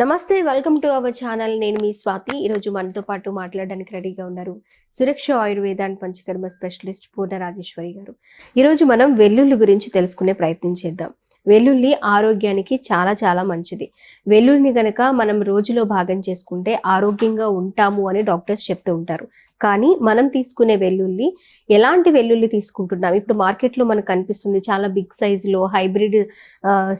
నమస్తే welcome to our channel. నేను మీ స్వాతి. ఈరోజు మనతో పాటు మాట్లాడడానికి రెడీగా ఉన్నారు సురక్ష ఆయుర్వేద అండ్ పంచకర్మ స్పెషలిస్ట్ పూర్ణ రాజేశ్వరి గారు. ఈరోజు మనం వెల్లుల్లి గురించి తెలుసుకునే ప్రయత్నం చేద్దాం. వెల్లుల్లి ఆరోగ్యానికి చాలా చాలా మంచిది. వెల్లుల్లిని గనక మనం రోజులో భాగం చేసుకుంటే ఆరోగ్యంగా ఉంటాము అని డాక్టర్స్ చెప్తూ ఉంటారు. కానీ మనం తీసుకునే వెల్లుల్లి ఎలాంటి వెల్లుల్లి తీసుకుంటున్నాం? ఇప్పుడు మార్కెట్లో మనకు కనిపిస్తుంది చాలా బిగ్ సైజులో హైబ్రిడ్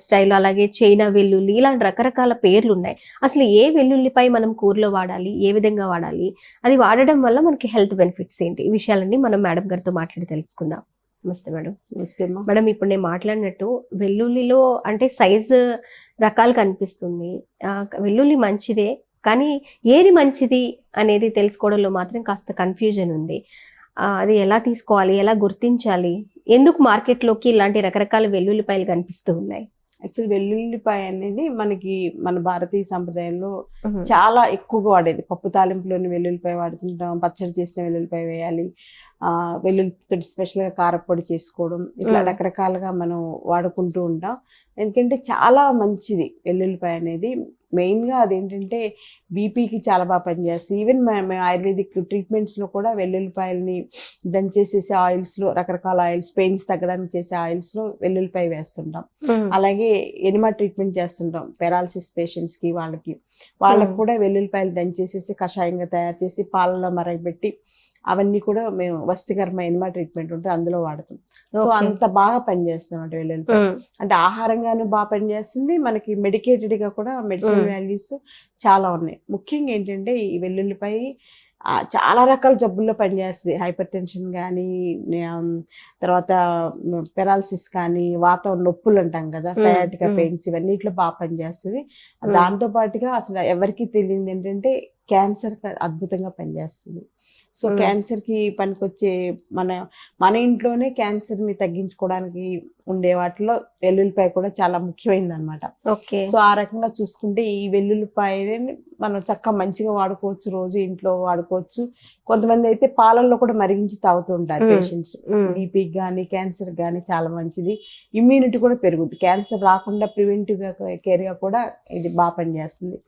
స్టైల్ అలాగే చైనా వెల్లుల్లి ఇలాంటి రకరకాల పేర్లు ఉన్నాయి. అసలు ఏ వెల్లుల్లిపై మనం కూరలో వాడాలి? ఏ విధంగా వాడాలి? అది వాడడం వల్ల మనకి హెల్త్ బెనిఫిట్స్ ఏంటి? ఈ విషయాలన్నీ మనం మేడం గారితో మాట్లాడి తెలుసుకుందాం. నమస్తే మేడం. నమస్తే మేడం ఇప్పుడు నేను మాట్లాడినట్టు వెల్లుల్లిలో అంటే సైజు రకాలు కనిపిస్తుంది. వెల్లుల్లి మంచిదే కానీ ఏది మంచిది అనేది తెలుసుకోవడంలో మాత్రం కాస్త కన్ఫ్యూజన్ ఉంది. అది ఎలా తీసుకోవాలి ఎలా గుర్తించాలి ఎందుకు మార్కెట్లోకి ఇలాంటి రకరకాల వెల్లుల్లిపాయలు కనిపిస్తూ ఉన్నాయి? యాక్చువల్ వెల్లుల్లిపాయ అనేది మనకి మన భారతీయ సంప్రదాయంలో. చాలా ఎక్కువగా వాడేది. పప్పు తాలింపులోని వెల్లుల్లిపాయ వాడుతుంటాం పచ్చడి చేసిన వెల్లుల్లిపాయ వేయాలి వెల్లుల్లితో స్పెషల్గా కారపొడి చేసుకోవడం ఇట్లా. రకరకాలుగా మనం వాడుకుంటూ ఉంటాం ఎందుకంటే చాలా మంచిది వెల్లుల్లిపాయ అనేది మెయిన్గా అదేంటంటే బీపీకి చాలా బాగా పనిచేస్తుంది ఈవెన్ మేము ఆయుర్వేదిక్ ట్రీట్మెంట్స్లో కూడా వెల్లుల్లిపాయలని దంచేసేసే ఆయిల్స్లో రకరకాల ఆయిల్స్ పెయిన్స్ తగ్గడానికి చేసే ఆయిల్స్లో వెల్లుల్లిపాయ వేస్తుంటాం. అలాగే ఎనిమా ట్రీట్మెంట్ చేస్తుంటాం పెరాలసిస్ పేషెంట్స్కి వాళ్ళకి వాళ్ళకి. కూడా వెల్లుల్లిపాయలు దంచేసేసి కషాయంగా తయారు చేసి పాలలో మరగబెట్టి అవన్నీ కూడా మేము వస్తికర్మ ఎనిమా ట్రీట్మెంట్ ఉంటే అందులో వాడతాం సో. అంత బాగా పనిచేస్తాం అంటే వెల్లుల్లిపాయ మ్మ్. అంటే ఆహారంగాను బాగా పనిచేస్తుంది మనకి మెడికేటెడ్గా కూడా మెడిసిన్. వాల్యూస్ చాలా ఉన్నాయి ముఖ్యంగా ఏంటంటే ఈ వెల్లుల్లిపాయ ఆ, చాలా రకాల జబ్బుల్లో పనిచేస్తుంది హైపర్ టెన్షన్ కానీ తర్వాత పెరాలసిస్ కానీ వాతం నొప్పులు అంటాం కదా. సయాటికా. పెయిన్స్ ఇవన్నిట్లో బాగా పనిచేస్తుంది Hmm. దాంతో పాటుగా అసలు ఎవరికి తెలియదు ఏంటంటే క్యాన్సర్ అద్భుతంగా పనిచేస్తుంది సో Hmm. క్యాన్సర్కి పనికొచ్చే మన మన ఇంట్లోనే క్యాన్సర్ని తగ్గించుకోవడానికి ఉండే వాటిలో వెల్లుల్లిపాయ కూడా చాలా ముఖ్యమైనది అనమాట ఓకే. సో ఆ రకంగా చూసుకుంటే ఈ వెల్లుల్లిపాయని మనం చక్కగా మంచిగా వాడుకోవచ్చు రోజు ఇంట్లో వాడుకోవచ్చు. కొంతమంది అయితే పాలల్లో కూడా మరిగించి తాగుతూ ఉంటారు. పేషెంట్స్. బీపీకి కానీ క్యాన్సర్ కానీ చాలా మంచిది. ఇమ్యూనిటీ కూడా పెరుగుద్ది. క్యాన్సర్ రాకుండా ప్రివెంటివ్గా కేర్గా కూడా ఇది బాగా పనిచేస్తుంది.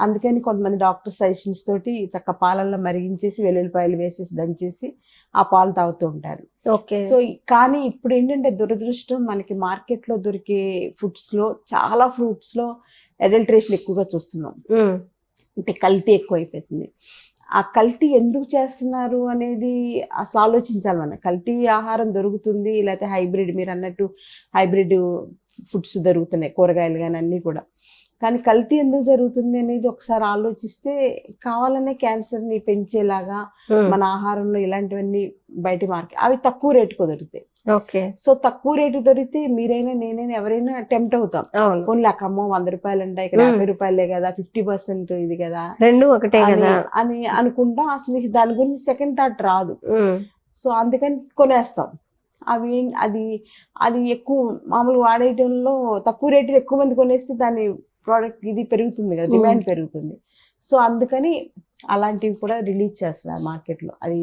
అందుకని కొంతమంది డాక్టర్ సజెషన్స్ తోటి చక్క పాలల్లో మరిగించేసి వెల్లుల్లిపాయలు వేసేసి దంచేసి ఆ పాలు తాగుతూ ఉంటారు. ఓకే. సో కానీ ఇప్పుడు ఏంటంటే దురదృష్టం మనకి మార్కెట్లో దొరికే ఫుడ్స్లో చాలా ఫ్రూట్స్లో అడల్ట్రేషన్ ఎక్కువగా చూస్తున్నాం. అంటే కల్తీ ఎక్కువ అయిపోతుంది ఆ కల్తీ ఎందుకు చేస్తున్నారు అనేది అసలు ఆలోచించాలి మనం. కల్తీ ఆహారం దొరుకుతుంది లేకపోతే హైబ్రిడ్ మీరు అన్నట్టు హైబ్రిడ్ ఫుడ్స్ దొరుకుతున్నాయి కూరగాయలు కానీ అన్నీ కూడా. కానీ కల్తీ ఎందుకు జరుగుతుంది అనేది ఒకసారి ఆలోచిస్తే కావాలనే క్యాన్సర్ని పెంచేలాగా మ్మ్. మన ఆహారంలో ఇలాంటివన్నీ బయట మార్కెట్ అవి తక్కువ రేటుకు దొరుకుతాయి ఓకే. సో తక్కువ రేటు దొరికితే మీరైనా నేనైనా ఎవరైనా టెంప్ట్ అవుతాం. ఓన్లీ అక్కడ అమ్మో వంద రూపాయలు ఉంటాయి ఇక్కడ. యాభై రూపాయలే కదా ఫిఫ్టీ పర్సెంట్ ఇది కదా రెండు ఒకటే కదా. అని అనుకుంటా అసలు దాని గురించి సెకండ్ థాట్ రాదు. సో అందుకని కొనేస్తాం. అవి అది అది ఎక్కువ మామూలుగా వాడేయటంలో తక్కువ రేటు ఎక్కువ మంది కొనేస్తే దాని ప్రోడక్ట్ ఇది పెరుగుతుంది కదా Hmm. డిమాండ్ పెరుగుతుంది సో అందుకని అలాంటివి కూడా రిలీజ్ చేస్తున్నారు మార్కెట్లో అది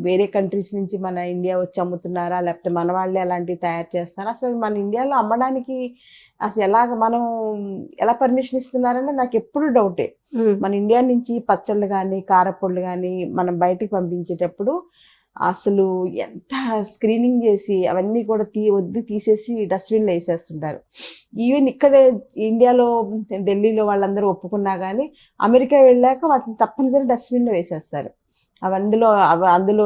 వేరే కంట్రీస్ నుంచి మన ఇండియా వచ్చి అమ్ముతున్నారా లేకపోతే మన వాళ్ళే అలాంటివి తయారు చేస్తారా అసలు మన ఇండియాలో అమ్మడానికి అసలు ఎలాగ మనం ఎలా పర్మిషన్ ఇస్తున్నారని నాకు ఎప్పుడు డౌటే మ్మ్. మన ఇండియా నుంచి పచ్చళ్ళు కానీ కారపొళ్ళు కానీ మనం బయటికి పంపించేటప్పుడు అసలు ఎంత స్క్రీనింగ్ చేసి అవన్నీ కూడా తీ వద్దు తీసేసి డస్ట్బిన్లో వేసేస్తుంటారు. ఈవెన్ ఇక్కడే ఇండియాలో ఢిల్లీలో వాళ్ళందరూ ఒప్పుకున్నా కానీ అమెరికా వెళ్ళాక వాటిని తప్పనిసరి డస్ట్బిన్లో వేసేస్తారు. అవి అందులో అవి అందులో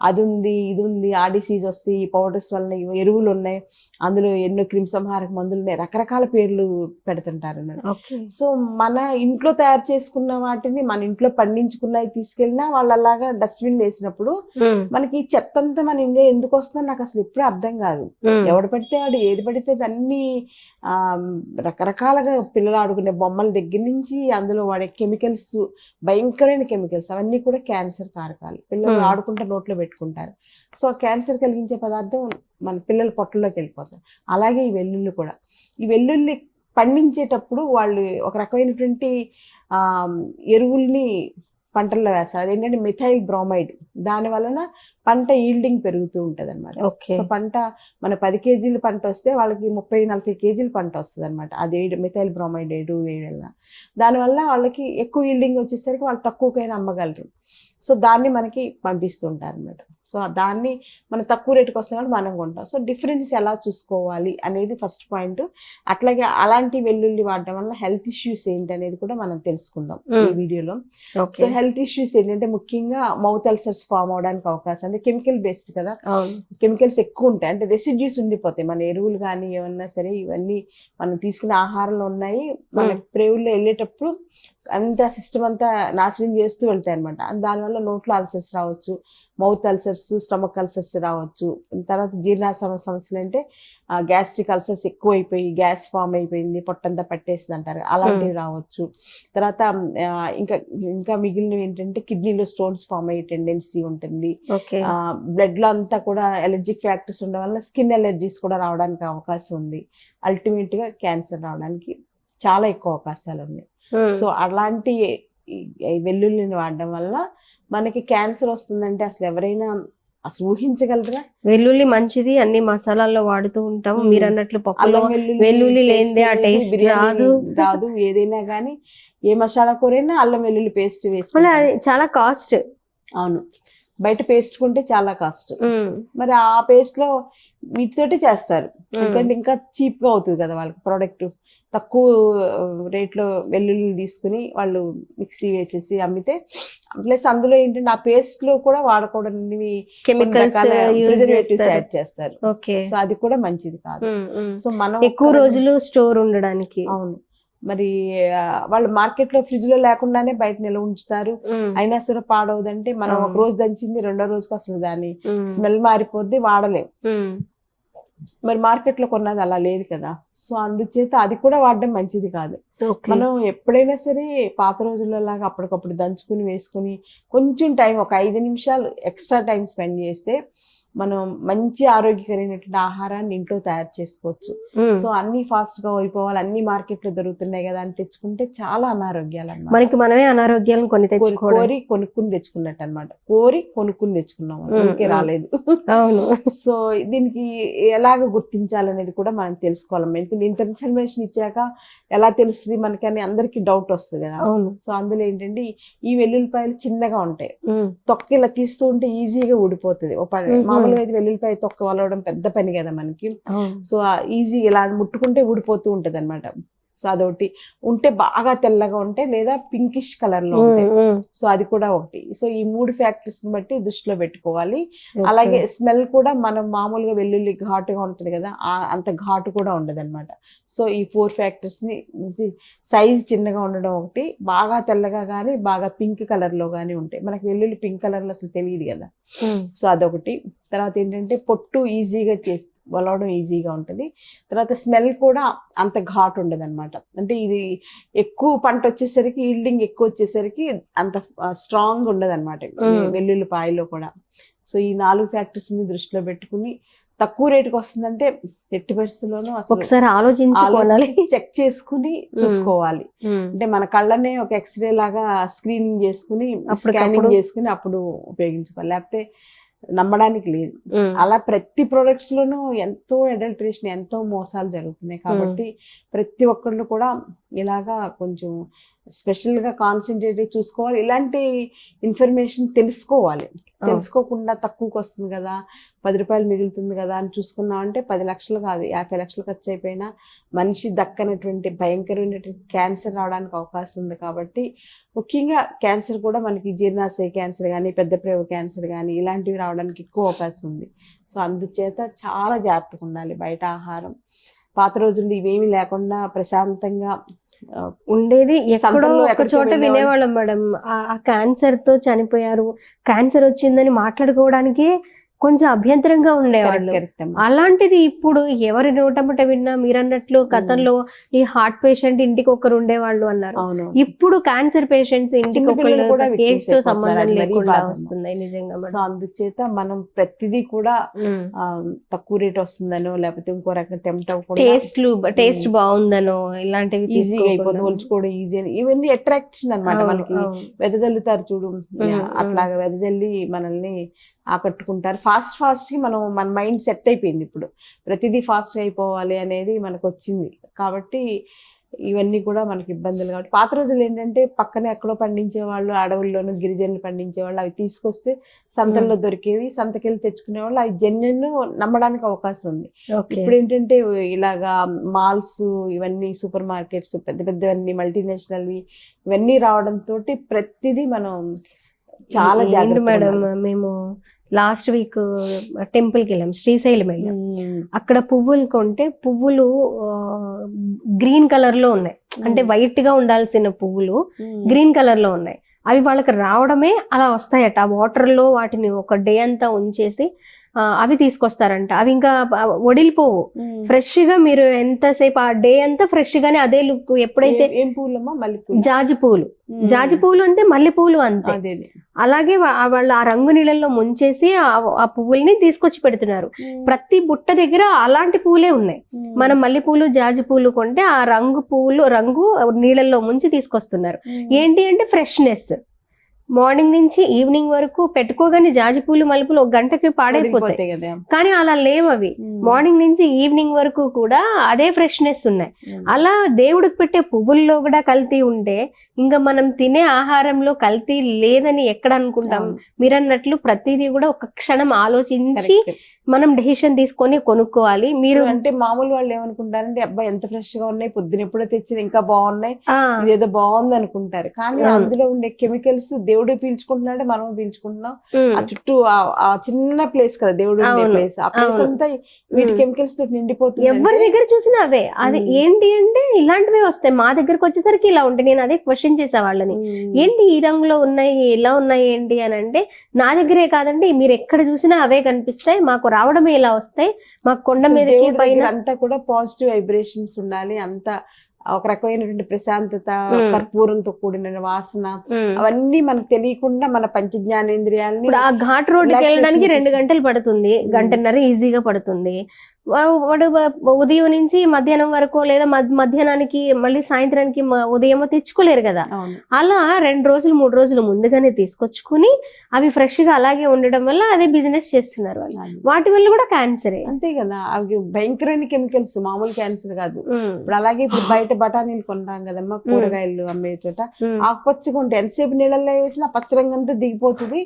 అది ఉంది ఇది ఉంది ఆ డిసీజ్ వస్తాయి ఈ పౌడర్స్ వల్ల ఎరువులు ఉన్నాయి. అందులో ఎన్నో క్రిమిసంహారక మందులు ఉన్నాయి. రకరకాల పేర్లు పెడుతుంటారు సో మన ఇంట్లో తయారు చేసుకున్న వాటిని మన ఇంట్లో పండించుకున్నవి తీసుకెళ్ళినా వాళ్ళు అలాగా డస్ట్బిన్ వేసినప్పుడు. మనకి చెత్త అంతా మన ఇండియా ఎందుకు వస్తుందో నాకు అసలు ఎప్పుడు అర్థం కాదు. ఎవడు పడితే వాడు ఏది పడితే అన్ని ఆ, రకరకాలుగా పిల్లలు ఆడుకునే బొమ్మల దగ్గర నుంచి అందులో వాడే కెమికల్స్ భయంకరమైన కెమికల్స్ అవన్నీ కూడా క్యాన్సర్ కారకాలు. పిల్లలు. ఆడుకుంటే నోట్లో పెట్టుకుంటారు. సో ఆ క్యాన్సర్ కలిగించే పదార్థం మన పిల్లల పొట్టలోకి వెళ్ళిపోతాయి. అలాగే ఈ వెల్లుల్లి కూడా. ఈ వెల్లుల్లి పండించేటప్పుడు వాళ్ళు ఒక రకమైనటువంటి ఆ, ఎరువుల్ని పంటల్లో వేస్తారు. అదేంటంటే మిథైల్ బ్రోమైడ్. దాని వలన పంట ఈల్డింగ్ పెరుగుతూ ఉంటది అనమాట సో పంట మన పది కేజీల పంట వస్తే వాళ్ళకి ముప్పై నలభై కేజీల పంట వస్తుంది అనమాట అది మిథైల్ బ్రోమైడ్ ఎరువు వేయడం వల్ల దానివల్ల వాళ్ళకి ఎక్కువ ఈల్డింగ్ వచ్చేసరికి వాళ్ళు తక్కువకైనా అమ్మగలరు. సో దాన్ని మనకి పంపిస్తుంటారు అనమాట సో దాన్ని మనం తక్కువ రేటుకి వస్తుంది కాబట్టి మనం కొంటాం. సో డిఫరెన్స్ ఎలా చూసుకోవాలి అనేది ఫస్ట్ పాయింట్. అట్లాగే అలాంటి వెల్లుల్లి వాడడం వల్ల హెల్త్ ఇష్యూస్ ఏంటి అనేది కూడా మనం తెలుసుకుందాం ఈ. వీడియోలో. సో హెల్త్ ఇష్యూస్ ఏంటంటే ముఖ్యంగా మౌత్ అల్సర్స్ ఫామ్ అవడానికి అవకాశం అంటే కెమికల్ బేస్డ్ కదా. కెమికల్స్ ఎక్కువ ఉంటాయి. అంటే రెసిడ్యూస్ ఉండిపోతాయి. మన ఎరువులు కానీ ఏమన్నా సరే ఇవన్నీ మనం తీసుకునే ఆహారంలో ఉన్నాయి. మన. ప్రేవుల్లో వెళ్ళేటప్పుడు అంత సిస్టమ్ అంతా నాశనం చేస్తూ వెళ్తాయి అనమాట దానివల్ల నోట్లో అల్సర్స్ రావచ్చు మౌత్ అల్సర్స్ స్టమక్ అల్సర్స్ రావచ్చు. తర్వాత జీర్ణాశయ సమస్యలు అంటే గ్యాస్ట్రిక్ అల్సర్స్ ఎక్కువ అయిపోయి గ్యాస్ ఫామ్ అయిపోయింది పొట్టంతా పట్టేసింది అంటారు. అలాంటివి రావచ్చు. తర్వాత ఇంకా ఇంకా మిగిలినవి ఏంటంటే కిడ్నీలో స్టోన్స్ ఫామ్ అయ్యే టెండెన్సీ ఉంటుంది. బ్లడ్లో అంతా కూడా ఎలర్జిక్ ఫ్యాక్టర్స్ ఉండడం వల్ల స్కిన్ ఎలర్జీస్ కూడా రావడానికి అవకాశం ఉంది. అల్టిమేట్గా క్యాన్సర్ రావడానికి చాలా ఎక్కువ అవకాశాలు ఉన్నాయి. సో అలాంటి వెల్లుల్లిని వాడడం వల్ల మనకి క్యాన్సర్ వస్తుందంటే అసలు ఎవరైనా అసలు ఊహించగలరా? వెల్లుల్లి మంచిది అన్ని మసాలాల్లో వాడుతూ ఉంటాం. మీరు అన్నట్లు పప్పులో వెల్లుల్లి లేనిదే ఆ రాదు. రాదు. ఏదైనా కానీ ఏ మసాలా కూరైనా అల్లం వెల్లుల్లి పేస్ట్ అది చాలా కాస్ట్ అవును. బయట పేస్ట్ కొంటే చాలా కాస్ట్. మరి ఆ పేస్ట్లో వీటితోటి చేస్తారు. ఎందుకంటే ఇంకా చీప్గా అవుతుంది కదా వాళ్ళకి ప్రోడక్ట్ తక్కువ రేట్లో వెల్లుల్లి తీసుకుని వాళ్ళు మిక్సీ వేసేసి అమ్మితే ప్లస్ అందులో ఏంటంటే ఆ పేస్ట్లో కూడా వాడకూడనివి ప్రిజర్వేటివ్స్ చేస్తారు. యాడ్ చేస్తారు. సో అది కూడా మంచిది కాదు. సో మనం ఎక్కువ రోజులు స్టోర్ ఉండడానికి. అవును. మరి వాళ్ళు మార్కెట్లో ఫ్రిడ్జ్లో లేకుండానే బయట నిల్వ ఉంచుతారు అయినా సరే పాడవదంటే మనం ఒక. రోజు దంచింది రెండో రోజుకి అసలు దాని స్మెల్ మారిపోద్ది వాడలేం. మరి మార్కెట్లో కొన్నది అలా లేదు కదా సో అందుచేత అది కూడా వాడడం మంచిది కాదు. మనం ఎప్పుడైనా సరే పాత రోజుల్లో లాగా అప్పటికప్పుడు దంచుకుని వేసుకుని కొంచెం టైం ఒక ఐదు నిమిషాలు ఎక్స్ట్రా టైం స్పెండ్ చేస్తే మనం మంచి ఆరోగ్యకరమైనటువంటి ఆహారాన్ని ఇంట్లో తయారు చేసుకోవచ్చు. సో అన్ని ఫాస్ట్గా అయిపోవాలి అన్ని మార్కెట్లో దొరుకుతున్నాయి కదా అని తెచ్చుకుంటే చాలా అనారోగ్యాలు అన్నమాట మనకి మనమే అనారోగ్యాలను కొని కోరి కొనుక్కుని తెచ్చుకున్నట్టు అనమాట కోరి కొనుక్కుని తెచ్చుకున్నాం ఉమ్. రాలేదు. అవును. సో దీనికి ఎలాగ గుర్తించాలనేది కూడా మనం తెలుసుకోవాలి ఎందుకంటే ఇంత ఇన్ఫర్మేషన్ ఇచ్చాక ఎలా తెలుస్తుంది మనకని అందరికి డౌట్ వస్తుంది కదా. అవును. సో అందులో ఏంటంటే ఈ- వెల్లుల్లిపాయలు చిన్నగా ఉంటాయి. తొక్క ఇలా తీస్తూ ఉంటే ఈజీగా ఊడిపోతుంది. మామూలుగా అయితే వెల్లుల్లిపాయ తొక్క వలవడం పెద్ద పని కదా మనకి. సో ఈజీ ఇలా ముట్టుకుంటే ఊడిపోతూ ఉంటది అనమాట సో అదొకటి. ఉంటే బాగా తెల్లగా ఉంటే లేదా పింకిష్ కలర్లో ఉంటాయి. సో అది కూడా ఒకటి. సో ఈ మూడు ఫ్యాక్టర్స్ బట్టి దృష్టిలో పెట్టుకోవాలి. అలాగే స్మెల్ కూడా మనం మామూలుగా వెల్లుల్లి ఘాటుగా ఉంటుంది కదా అంత ఘాటు కూడా ఉండదు అనమాట సో ఈ ఫోర్ ఫ్యాక్టర్స్ని సైజ్ చిన్నగా ఉండడం ఒకటి బాగా తెల్లగా కానీ బాగా పింక్ కలర్లో కానీ ఉంటాయి మనకి వెల్లుల్లి పింక్ కలర్లో అసలు తెలియదు కదా. సో అదొకటి. తర్వాత ఏంటంటే పొట్టు ఈజీగా చేసి వలవడం ఈజీగా ఉంటుంది. తర్వాత స్మెల్ కూడా అంత ఘాటు ఉండదు అనమాట అంటే ఇది ఎక్కువ పంట వచ్చేసరికి ఈల్డింగ్ ఎక్కువ వచ్చేసరికి అంత స్ట్రాంగ్ ఉండదు అనమాట. వెల్లుల్లిపాయలో కూడా. సో ఈ నాలుగు ఫ్యాక్టర్స్ని దృష్టిలో పెట్టుకుని తక్కువ రేటుకి వస్తుందంటే ఎట్టి పరిస్థితుల్లోనూ ఒకసారి ఆలోచించి చెక్ చేసుకుని చూసుకోవాలి. అంటే మన కళ్ళనే ఒక ఎక్స్రే లాగా స్క్రీనింగ్ చేసుకుని స్కానింగ్ చేసుకుని అప్పుడు ఉపయోగించుకోవాలి. లేకపోతే నమ్మడానికి లేదు. అలా ప్రతి ప్రొడక్ట్స్ లోనూ ఎంతో అడల్ట్రేషన్ ఎంతో మోసాలు జరుగుతున్నాయి. కాబట్టి ప్రతి ఒక్కళ్ళు కూడా ఇలాగా కొంచెం స్పెషల్గా కాన్సన్ట్రేట్ చూసుకోవాలి. ఇలాంటి ఇన్ఫర్మేషన్ తెలుసుకోవాలి. తెలుసుకోకుండా తక్కువకి వస్తుంది కదా పది రూపాయలు మిగులుతుంది కదా అని చూసుకున్నాం అంటే పది లక్షలు కాదు యాభై లక్షలు ఖర్చు అయిపోయినా మనిషి దక్కనటువంటి భయంకరమైనటువంటి క్యాన్సర్ రావడానికి అవకాశం ఉంది కాబట్టి ముఖ్యంగా క్యాన్సర్ కూడా మనకి జీర్ణాశయ క్యాన్సర్ కానీ పెద్ద ప్రేమ క్యాన్సర్ కానీ ఇలాంటివి రావడానికి ఎక్కువ అవకాశం ఉంది. సో అందుచేత చాలా జాగ్రత్తగా ఉండాలి బయట ఆహారం. పాత రోజుల్లో ఇవేమీ లేకుండా ప్రశాంతంగా ఉండేది ఎక్కడో ఒక చోట. వినేవాళ్ళం మేడం. ఆ క్యాన్సర్తో చనిపోయారు. క్యాన్సర్ వచ్చిందని మాట్లాడుకోవడానికి కొంచెం అభ్యంతరంగా ఉండేవాళ్ళు. అలాంటిది ఇప్పుడు ఎవరి నోటముట విన్నా మీరు అన్నట్లు గతంలో ఈ హార్ట్ పేషెంట్ ఇంటికి ఒకరు ఉండేవాళ్ళు అన్నారు. ఇప్పుడు క్యాన్సర్ పేషెంట్స్ ఇంటికి ఒకళ్ళు తో victims సంబంధం లేకుండా. వస్తున్నాయి నిజంగా అందుచేత మనం ప్రతిదీ కూడా తక్కువ రేట్ వస్తుందనో లేకపోతే ఇంకో రకం టెంప్ట్ అవ్వకుండా టేస్ట్లు టేస్ట్ బాగుందనో ఇలాంటివి ఈజీగా అయిపోతుంది. పోల్చుకోవడం ఈజీ అని. ఇవన్నీ అట్రాక్షన్ అన్నమాట అవును, మనకి. వెదజల్లుతారు చూడు. అట్లాగా వెదజల్లి మనల్ని ఆకట్టుకుంటారు. ఫాస్ట్ ఫాస్ట్కి మనం మన మైండ్ సెట్ అయిపోయింది ఇప్పుడు. ప్రతిదీ ఫాస్ట్ అయిపోవాలి అనేది మనకు వచ్చింది కాబట్టి ఇవన్నీ కూడా మనకి ఇబ్బందులు. కాబట్టి పాత రోజులు ఏంటంటే పక్కనే ఎక్కడో పండించే వాళ్ళు అడవుల్లోనూ గిరిజనులు పండించే వాళ్ళు అవి తీసుకొస్తే సంతల్లో దొరికేవి సంతకెళ్ళి తెచ్చుకునే వాళ్ళు అవి జెన్యున్ నమ్మడానికి అవకాశం ఉంది. ఇప్పుడు ఏంటంటే ఇలాగా మాల్స్ ఇవన్నీ సూపర్ మార్కెట్స్ పెద్ద పెద్దవన్నీ మల్టీనేషనల్వి ఇవన్నీ రావడంతో ప్రతిదీ మనం చాలా జాగ్రత్త మేడం మేము లాస్ట్ వీక్ టెంపుల్కి వెళ్ళాం శ్రీశైలం వెళ్ళాం. అక్కడ పువ్వులు కొంటే పువ్వులు గ్రీన్ కలర్లో ఉన్నాయి. అంటే వైట్గా ఉండాల్సిన పువ్వులు గ్రీన్ కలర్లో ఉన్నాయి. అవి వాళ్ళకి రావడమే అలా వస్తాయట. ఆ వాటర్లో వాటిని ఒక డే అంతా ఉంచేసి అవి తీసుకొస్తారంట. అవి ఇంకా వడిలిపోవు ఫ్రెష్గా మీరు ఎంతసేపు ఆ డే అంతా ఫ్రెష్ గానే అదే లుక్ ఎప్పుడైతే జాజి పూలు. జాజి పూలు అంతే. మల్లె పూలు అంతే. అలాగే వాళ్ళు ఆ రంగు నీళ్ళల్లో ముంచేసి ఆ- పువ్వుల్ని తీసుకొచ్చి పెడుతున్నారు. ప్రతి బుట్ట దగ్గర అలాంటి పూలే ఉన్నాయి. మనం మల్లె పూలు జాజి పూలు కొంటే ఆ రంగు పూలు రంగు నీళ్ళల్లో ముంచి తీసుకొస్తున్నారు. ఏంటి అంటే ఫ్రెష్నెస్. మార్నింగ్ నుంచి ఈవినింగ్ వరకు పెట్టుకోగానే జాజి పూలు మల్లెపూలు ఒక గంటకి పాడైపోతాయి కానీ అలా లేవు అవి. మార్నింగ్ నుంచి ఈవినింగ్ వరకు కూడా అదే ఫ్రెష్నెస్ ఉన్నాయి. అలా దేవుడికి పెట్టే పువ్వుల్లో కూడా కల్తీ ఉంటే ఇంకా మనం తినే ఆహారంలో కల్తీ లేదని ఎక్కడ అనుకుంటాం. మీరు అన్నట్లు ప్రతిదీ కూడా ఒక క్షణం ఆలోచించి. మనం డెసిషన్ తీసుకొని కొనుక్కోవాలి మీరు అంటే మామూలు వాళ్ళు ఏమనుకుంటారంటే అబ్బాయి ఎంత ఫ్రెష్గా ఉన్నాయి పొద్దున ఎప్పుడో తెచ్చిన ఇంకా బాగున్నాయి ఇదేదో బాగుంది అనుకుంటారు కానీ. అందులో ఉండే కెమికల్స్ దేవుడు పీల్చుకుంటున్నాడు మనం పీల్చుకుంటున్నాం ఆ చుట్టూ ఆ- చిన్న ప్లేస్ కదా దేవుడు ఉండే. ప్లేస్ ఆ ప్లేస్. అంతా వీటి. కెమికల్స్ తోటి నిండిపోతుంది ఎవరి దగ్గర చూసినా అవే అది. ఏంటి అంటే ఇలాంటివే వస్తాయి మా దగ్గరకు వచ్చేసరికి ఇలా ఉంటాయి నేను అదే క్వశ్చన్ చేసే వాళ్ళని ఏంటి ఈ రంగులో ఉన్నాయి ఎలా ఉన్నాయి ఏంటి అని అంటే నా దగ్గరే కాదండి మీరు ఎక్కడ చూసినా అవే కనిపిస్తాయి మాకు రావడమే ఇలా వస్తాయి మాకు కొండ మీదకి దేవుడి పైన అంతా కూడా పాజిటివ్ వైబ్రేషన్స్ ఉండాలి అంతా ఒక రకమైనటువంటి ప్రశాంతత. కర్పూరంతో కూడిన వాసన. అవన్నీ మనకు తెలియకుండా మన పంచ జ్ఞానేంద్రియాలని ఇప్పుడు ఆ ఘాట్ రోడ్డుకి వెళ్ళడానికి రెండు. గంటలు పడుతుంది. గంటన్నర ఈజీగా పడుతుంది వాడు ఉదయం నుంచి మధ్యాహ్నం వరకు లేదా మధ్- మధ్యాహ్నానికి మళ్ళీ సాయంత్రానికి మ- ఉదయం తెచ్చుకోలేరు కదా. అలా రెండు రోజులు మూడు రోజులు ముందుగానే తీసుకొచ్చుకుని అవి ఫ్రెష్గా అలాగే ఉండడం వల్ల అదే బిజినెస్ చేస్తున్నారు వాళ్ళు. వాటి వల్ల కూడా క్యాన్సరే. అంతే కదా. అవి భయంకరమైన కెమికల్స్ మామూలు క్యాన్సర్ కాదు. ఇప్పుడు అలాగే ఇప్పుడు బయట బఠానీలు కొన్నాం కదమ్మా కూరగాయలు అమ్మే చోట. ఆకుపచ్చగా ఉంటాయి ఎంతసేపు నీళ్ళల్లో వేసినా పచ్చ రంగు అంతా దిగిపోతుంది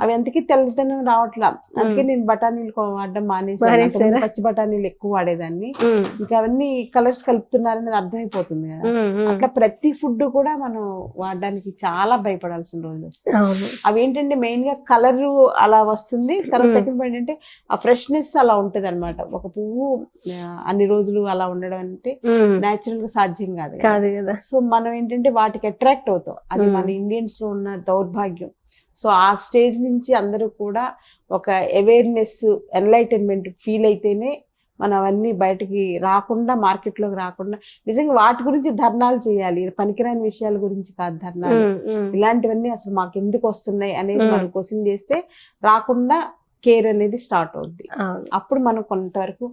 అవి ఎంతకి తెల్లదనం రావట్లా. అందుకే నేను బఠానీలు వాడడం మానేసాను మానేశారా? అంతకుముందు బఠానీలు ఎక్కువ వాడేదాన్ని. ఇంకా అవన్నీ కలర్స్ కలుపుతున్నారనేది అర్థమైపోతుంది కదా. అట్లా ప్రతి ఫుడ్ కూడా మనం వాడడానికి చాలా భయపడాల్సిన రోజులు వస్తాయి. అవి ఏంటంటే మెయిన్గా కలర్ అలా వస్తుంది. తర్వాత. సెకండ్ పాయింట్ అంటే ఆ ఫ్రెష్నెస్ అలా ఉంటది అనమాట ఒక పువ్వు అన్ని రోజులు అలా ఉండడం అంటే ఉమ్. నేచురల్గా సాధ్యం కాదు కదా. కాదు కదా. సో మనం ఏంటంటే వాటికి అట్రాక్ట్ అవుతాం. అది. మన ఇండియన్స్లో ఉన్న దౌర్భాగ్యం. సో ఆ స్టేజ్ నుంచి అందరూ కూడా ఒక అవేర్నెస్ ఎన్లైటన్మెంట్ ఫీల్ అయితేనే మనం అవన్నీ బయటికి రాకుండా మార్కెట్లోకి రాకుండా నిజంగా వాటి గురించి ధర్నాలు చేయాలి పనికిరాని విషయాల గురించి కాదు ధర్నాలు. ఇలాంటివన్నీ అసలు మాకు ఎందుకు వస్తున్నాయి అనేది. మనం క్వశ్చన్ చేస్తే రాకుండా కేర్ అనేది స్టార్ట్ అవుద్ది అప్పుడు మనం కొంతవరకు